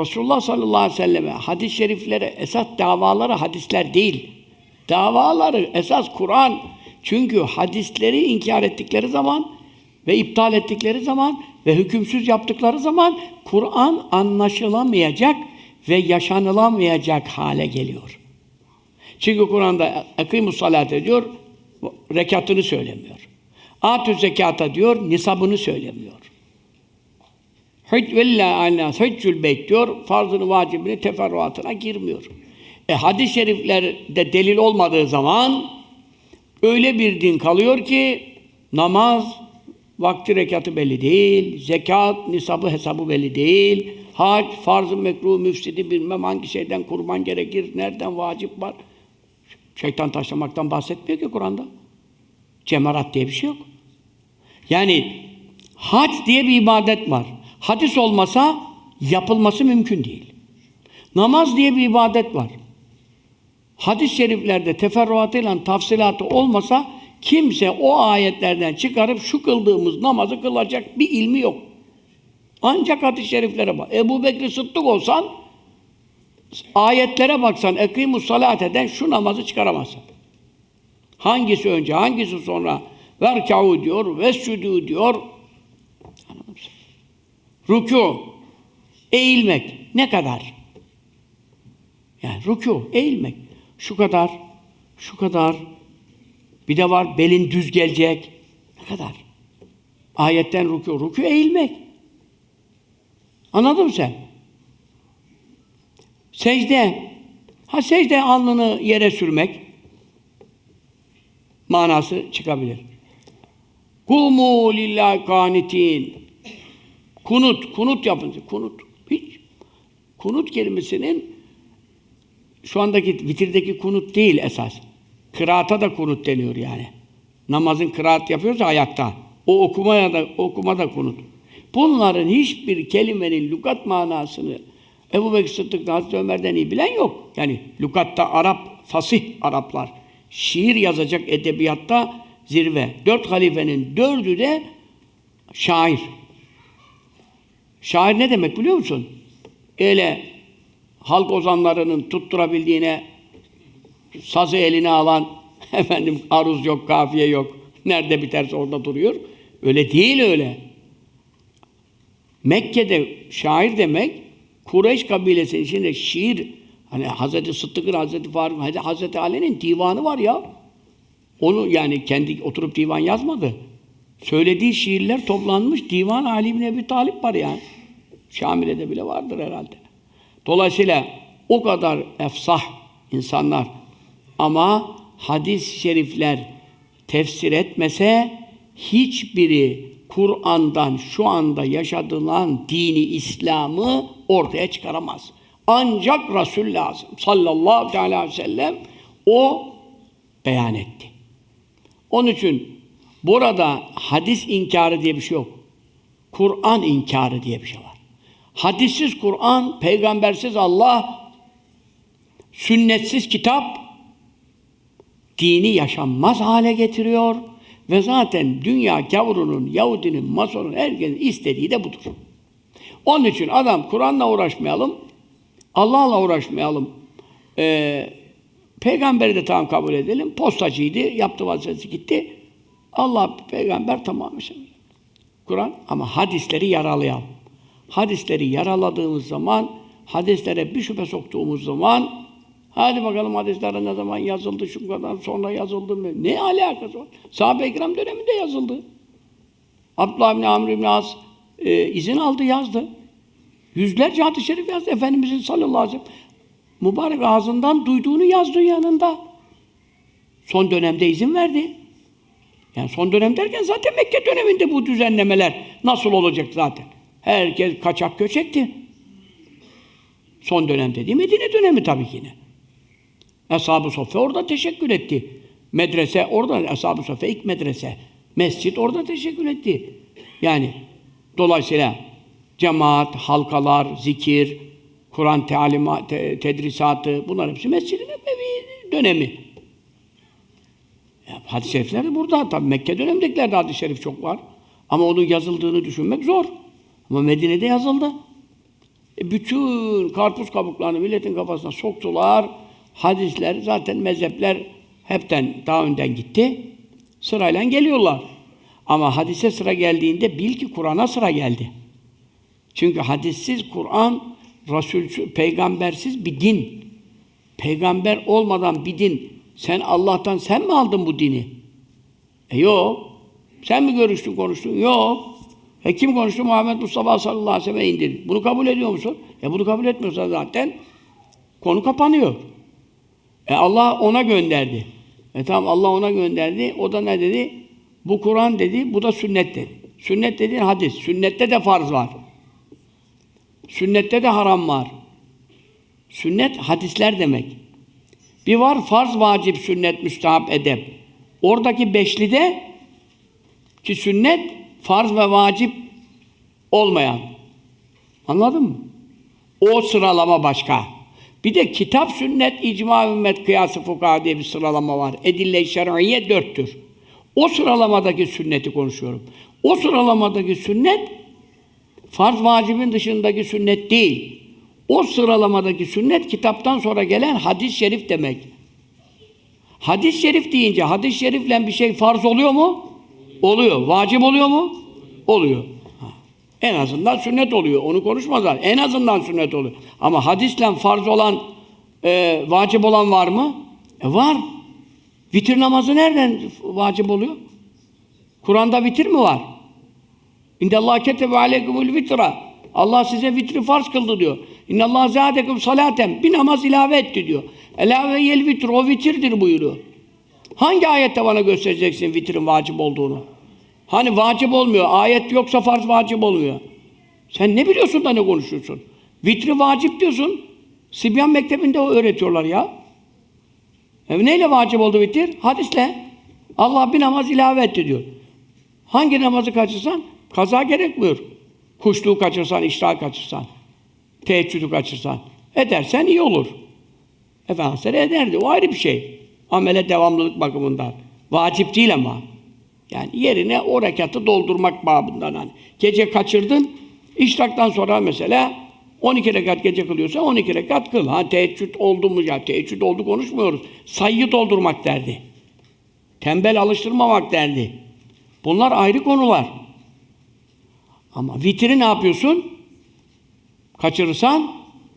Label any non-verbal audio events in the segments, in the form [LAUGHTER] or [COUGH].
Resulullah sallallahu aleyhi ve selleme hadis-i şeriflere esas davaları hadisler değil. Davaları esas Kur'an. Çünkü hadisleri inkar ettikleri zaman ve iptal ettikleri zaman ve hükümsüz yaptıkları zaman Kur'an anlaşılamayacak ve yaşanılamayacak hale geliyor. Çünkü Kur'an'da akimus salat ediyor, rekatını söylemiyor. Atü zekata diyor, nisabını söylemiyor. Hüc vella alnas hüccül beyt diyor, farzını vacibini teferruatına girmiyor. E hadis-i şeriflerde delil olmadığı zaman öyle bir din kalıyor ki namaz vakti rekatı belli değil, zekat nisabı hesabı belli değil, hac farz-ı mekruh müfsidi bilmem hangi şeyden kurban gerekir, nereden vacip var. Şeytan taşlamaktan bahsetmiyor ki Kur'an'da. Cemarat diye bir şey yok. Yani hac diye bir ibadet var. Hadis olmasa yapılması mümkün değil. Namaz diye bir ibadet var. Hadis-i şeriflerde teferruatıyla tafsilatı olmasa kimse o ayetlerden çıkarıp şu kıldığımız namazı kılacak bir ilmi yok. Ancak hadis-i şeriflere bak. Ebu Bekir Sıddık olsan ayetlere baksan ekimus salat eden şu namazı çıkaramazsın. Hangisi önce, hangisi sonra? Verkâhu diyor, vescudû diyor. Rükû, eğilmek ne kadar? Yani rükû, eğilmek. Şu kadar, şu kadar. Bir de var belin düz gelecek. Ne kadar? Ayetten rükû, rükû eğilmek. Anladın mı sen? Secde. Ha secde alnını yere sürmek manası çıkabilir. Kumu lillahi kanitin. Kunut, kunut yapın. Kunut. Hiç. Kunut kelimesinin şu andaki vitirdeki kunut değil esas. Kıraata da kunut deniyor yani. Namazın kıraat yapıyorsa ayakta. O okumaya da okuma da kunut. Bunların hiçbir kelimenin lügat manasını Ebu Bekir Sıddık'tan Hazreti Ömer'den iyi bilen yok. Yani lügatta Arap, fasih Araplar. Şiir yazacak edebiyatta zirve. Dört halifenin dördü de şair. Şair ne demek biliyor musun? Öyle halk ozanlarının tutturabildiğine sazı eline alan [LAUGHS] efendim aruz yok, kafiye yok. Nerede biterse orada duruyor. Öyle değil öyle. Mekke'de şair demek Kureyş kabilesinin içinde şiir hani Hazreti Sıddık'ın, Hazreti Faruk, Hazreti Ali'nin divanı var ya. Onu yani kendi oturup divan yazmadı. Söylediği şiirler toplanmış divan Ali bin Ebi Talip var yani. Şamile'de bile vardır herhalde. Dolayısıyla o kadar efsah insanlar ama hadis-i şerifler tefsir etmese hiçbiri Kur'an'dan şu anda yaşadılan dini İslam'ı ortaya çıkaramaz. Ancak Resul lazım. Sallallahu aleyhi ve sellem o beyan etti. Onun için burada hadis inkarı diye bir şey yok. Kur'an inkarı diye bir şey var. Hadissiz Kur'an, peygambersiz Allah, sünnetsiz kitap dini yaşanmaz hale getiriyor ve zaten dünya gavurunun, Yahudinin, Mason'un, herkesin istediği de budur. Onun için adam Kur'an'la uğraşmayalım, Allah'la uğraşmayalım, ee, peygamberi de tam kabul edelim, postacıydı, yaptı vazifesi gitti. Allah, peygamber tamam. Kur'an ama hadisleri yaralayalım. Hadisleri yaraladığımız zaman, hadislere bir şüphe soktuğumuz zaman Hadi bakalım hadisler ne zaman yazıldı, şu kadar sonra yazıldı mı? Ne alakası var? Sahabe-i kiram döneminde yazıldı. Abdullah bin Amr bin As e, izin aldı, yazdı. Yüzlerce hadis-i şerif yazdı. Efendimizin sallallahu aleyhi ve sellem mübarek ağzından duyduğunu yazdı yanında. Son dönemde izin verdi. Yani son dönem derken zaten Mekke döneminde bu düzenlemeler nasıl olacak zaten? Herkes kaçak göç etti. Son dönemde değil Medine dönemi tabii yine. Eshab-ı Sofya orada teşekkür etti. Medrese orada, Eshab-ı Sofya ilk medrese. Mescit orada teşekkür etti. Yani dolayısıyla cemaat, halkalar, zikir, Kur'an talimat, te, tedrisatı bunlar hepsi Mescid-i Nebevi dönemi. Ya, hadis-i şerifler de burada. Tabii Mekke dönemindekilerde hadis-i şerif çok var. Ama onun yazıldığını düşünmek zor. Ama Medine'de yazıldı. E, bütün karpuz kabuklarını milletin kafasına soktular. Hadisler, zaten mezhepler hepten daha önden gitti. Sırayla geliyorlar. Ama hadise sıra geldiğinde bil ki Kur'an'a sıra geldi. Çünkü hadissiz Kur'an, Resulsüz, peygambersiz bir din. Peygamber olmadan bir din. Sen Allah'tan sen mi aldın bu dini? E yok. Sen mi görüştün, konuştun? Yok. E kim konuştu? Muhammed Mustafa sallallahu aleyhi ve sellem indirdi. Bunu kabul ediyor musun? E bunu kabul etmiyorsan zaten konu kapanıyor. E Allah ona gönderdi. E tamam Allah ona gönderdi. O da ne dedi? Bu Kur'an dedi, bu da sünnet dedi. Sünnet dediğin hadis. Sünnette de farz var. Sünnette de haram var. Sünnet hadisler demek. Bir var farz, vacip, sünnet, müstahap, edep. Oradaki beşlide ki sünnet farz ve vacip olmayan. Anladın mı? O sıralama başka. Bir de kitap, sünnet, icma, ümmet, kıyası, fukaha diye bir sıralama var. Edille-i şer'iyye dörttür. O sıralamadaki sünneti konuşuyorum. O sıralamadaki sünnet farz vacibin dışındaki sünnet değil. O sıralamadaki sünnet kitaptan sonra gelen hadis-i şerif demek. Hadis-i şerif deyince hadis-i şerifle bir şey farz oluyor mu? Oluyor. Vacip oluyor mu? Oluyor. En azından sünnet oluyor. Onu konuşmazlar. En azından sünnet oluyor. Ama hadisle farz olan, e, vacip olan var mı? E var. Vitir namazı nereden vacip oluyor? Kur'an'da vitir mi var? İndallah ketebe aleykumul vitra. Allah size vitri farz kıldı diyor. İnnallah zâdekum salaten. Bir namaz ilave etti diyor. Elave yel vitr. O vitirdir buyuruyor. Hangi ayette bana göstereceksin vitrin vacip olduğunu? Hani vacip olmuyor. Ayet yoksa farz vacip olmuyor. Sen ne biliyorsun da ne konuşuyorsun? Vitri vacip diyorsun. Sibyan mektebinde o öğretiyorlar ya. E neyle vacip oldu vitir? Hadisle. Allah bir namaz ilave etti diyor. Hangi namazı kaçırsan kaza gerekmiyor. Kuşluğu kaçırsan, iştah kaçırsan, teheccüdü kaçırsan. Edersen iyi olur. Efendimiz ederdi. O ayrı bir şey. Amele devamlılık bakımından. Vacip değil ama. Yani yerine o rekatı doldurmak babından. Hani. Gece kaçırdın, işraktan sonra mesela 12 rekat gece kılıyorsa 12 rekat kıl. Ha teheccüd oldu mu ya? Teheccüd oldu konuşmuyoruz. Sayıyı doldurmak derdi. Tembel alıştırmamak derdi. Bunlar ayrı konular. Ama vitri ne yapıyorsun? Kaçırırsan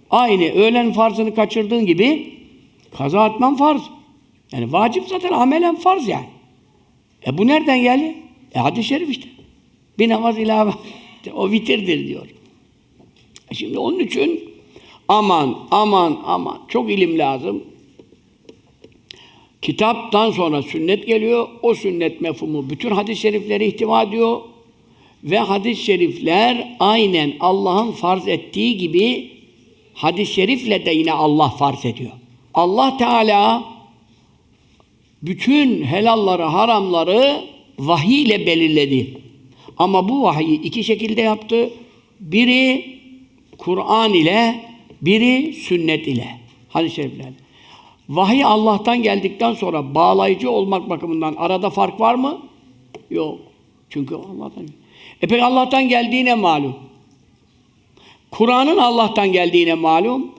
aynı öğlen farzını kaçırdığın gibi kaza etmen farz. Yani vacip zaten amelen farz yani. E bu nereden geldi? E hadis-i şerif işte. Bir namaz ilave. [LAUGHS] o vitirdir diyor. E şimdi onun için aman aman aman çok ilim lazım. Kitaptan sonra sünnet geliyor. O sünnet mefhumu bütün hadis-i şerifleri ihtiva ediyor. Ve hadis-i şerifler aynen Allah'ın farz ettiği gibi hadis-i şerifle de yine Allah farz ediyor. Allah Teala bütün helalları, haramları vahiy ile belirledi. Ama bu vahiyi iki şekilde yaptı. Biri Kur'an ile, biri sünnet ile. Hadis-i şerifler. Vahiy Allah'tan geldikten sonra bağlayıcı olmak bakımından arada fark var mı? Yok. Çünkü Allah'tan. E peki Allah'tan geldiğine malum. Kur'an'ın Allah'tan geldiğine malum.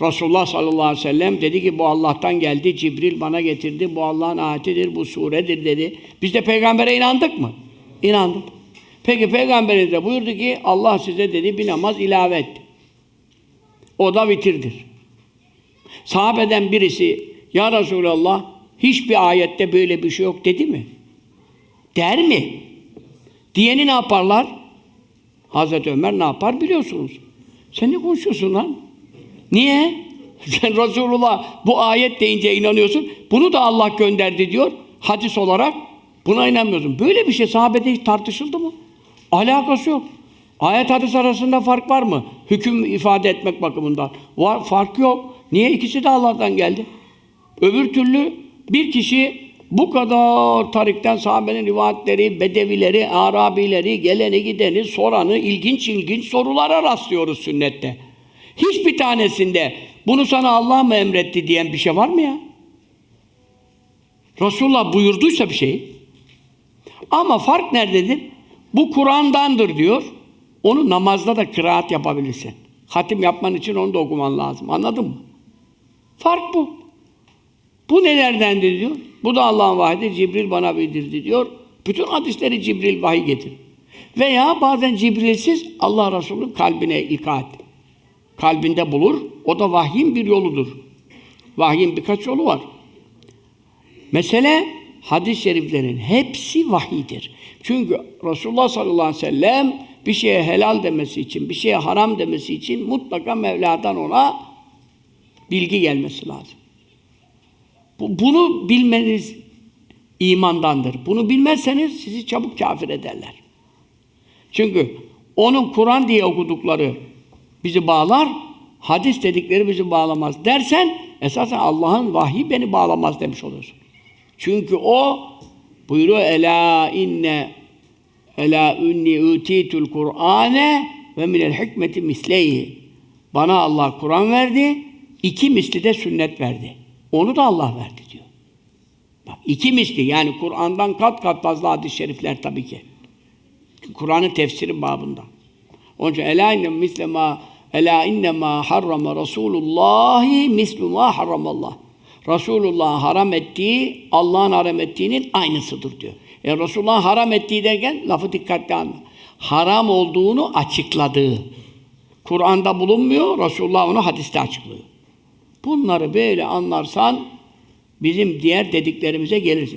Resulullah sallallahu aleyhi ve sellem dedi ki bu Allah'tan geldi, Cibril bana getirdi, bu Allah'ın ayetidir, bu suredir dedi. Biz de peygambere inandık mı? İnandık. Peki peygamberimiz de buyurdu ki Allah size dedi bir namaz ilave etti. O da vitirdir. Sahabeden birisi ya Resulallah hiçbir ayette böyle bir şey yok dedi mi? Der mi? Diyeni ne yaparlar? Hazreti Ömer ne yapar biliyorsunuz. Sen ne konuşuyorsun lan? Niye? [LAUGHS] Sen Resulullah bu ayet deyince inanıyorsun. Bunu da Allah gönderdi diyor. Hadis olarak buna inanmıyorsun. Böyle bir şey sahabede hiç tartışıldı mı? Alakası yok. Ayet hadis arasında fark var mı? Hüküm ifade etmek bakımından. Var, fark yok. Niye? İkisi de Allah'tan geldi. Öbür türlü bir kişi bu kadar tarikten sahabenin rivayetleri, bedevileri, arabileri, geleni gideni, soranı, ilginç ilginç sorulara rastlıyoruz sünnette. Hiçbir tanesinde bunu sana Allah mı emretti diyen bir şey var mı ya? Resulullah buyurduysa bir şey. Ama fark nerededir? Bu Kur'an'dandır diyor. Onu namazda da kıraat yapabilirsin. Hatim yapman için onu da okuman lazım. Anladın mı? Fark bu. Bu nelerdendir diyor. Bu da Allah'ın vahidi. Cibril bana bildirdi diyor. Bütün hadisleri Cibril vahiy getir. Veya bazen Cibrilsiz Allah Resulü kalbine ilka et. Kalbinde bulur. O da vahyin bir yoludur. Vahyin birkaç yolu var. Mesele hadis-i şeriflerin hepsi vahidir. Çünkü Resulullah sallallahu aleyhi ve sellem bir şeye helal demesi için, bir şeye haram demesi için mutlaka Mevla'dan ona bilgi gelmesi lazım. Bu- Bunu bilmeniz imandandır. Bunu bilmezseniz sizi çabuk kafir ederler. Çünkü onun Kur'an diye okudukları bizi bağlar, hadis dedikleri bizi bağlamaz dersen esasen Allah'ın vahyi beni bağlamaz demiş oluyorsun. Çünkü o buyuruyor ela inne ela inni utitul Kur'ane ve minel hikmeti misleyi. Bana Allah Kur'an verdi, iki misli de sünnet verdi. Onu da Allah verdi diyor. Bak iki misli yani Kur'an'dan kat kat fazla hadis-i şerifler tabii ki. Kur'an'ın tefsiri babında. Onun için ela inne misle ma ela inne ma harrama Rasulullahi mislu ma harramallah. Resulullah haram ettiği Allah'ın haram ettiğinin aynısıdır diyor. E Resulullah haram ettiği derken lafı dikkatli anla. Haram olduğunu açıkladığı. Kur'an'da bulunmuyor, Resulullah onu hadiste açıklıyor. Bunları böyle anlarsan bizim diğer dediklerimize gelirsin.